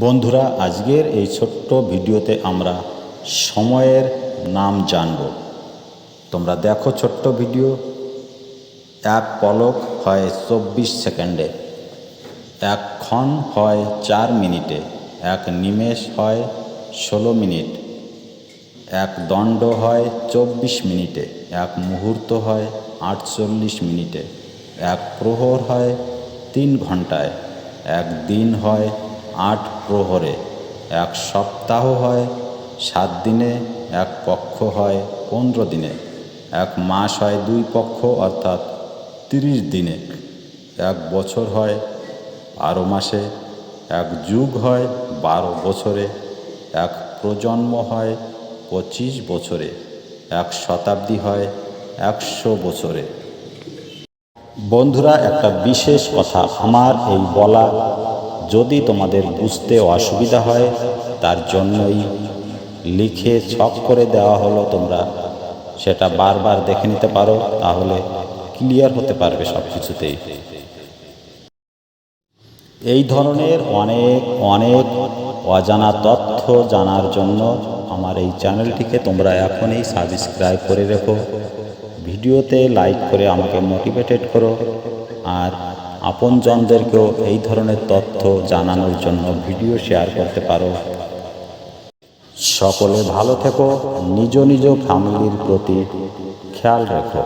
বন্ধুরা, আজকের এই ছোট্ট ভিডিওতে আমরা সময়ের নাম জানব। তোমরা দেখো ছোট্ট ভিডিও। এক পলক হয় চব্বিশ সেকেন্ডে, এক ক্ষণ হয় চার মিনিটে, এক নিমেষ হয় ষোলো মিনিট, এক দণ্ড হয় চব্বিশ মিনিটে, এক মুহূর্ত হয় আটচল্লিশ মিনিটে, এক প্রহর হয় তিন ঘন্টায় এক দিন হয় আট প্রহরে, এক সপ্তাহ হয়, সাত দিনে, এক পক্ষ হয়, পনেরো দিনে, এক মাস হয় দুই পক্ষ, অর্থাৎ তিরিশ দিনে। এক বছর হয় বারো মাসে, এক যুগ হয় বারো বছরে, এক প্রজন্ম হয় পঁচিশ বছরে, এক শতাব্দী হয় একশো বছরে। বন্ধুরা, একটা বিশেষ কথা, আমার এই বলা যদি তোমাদের বুঝতে অসুবিধা হয়, তার জন্যই লিখে ছক করে দেওয়া হলো তোমরা। সেটা বারবার দেখে নিতে পারো, তাহলে ক্লিয়ার হতে পারবে সব কিছুতেই এই ধরনের অনেক অনেক অজানা তথ্য জানার জন্য আমার এই চ্যানেলটিকে তোমরা এখনই সাবস্ক্রাইব করে রেখো। ভিডিওতে লাইক করে আমাকে মোটিভেটেড করো। আর আপনজনদেরকেও এই ধরনের তথ্য জানানোর জন্য ভিডিও শেয়ার করতে পারো। সকলে ভালো থেকো, নিজ নিজ ফ্যামিলির প্রতি খেয়াল রেখো।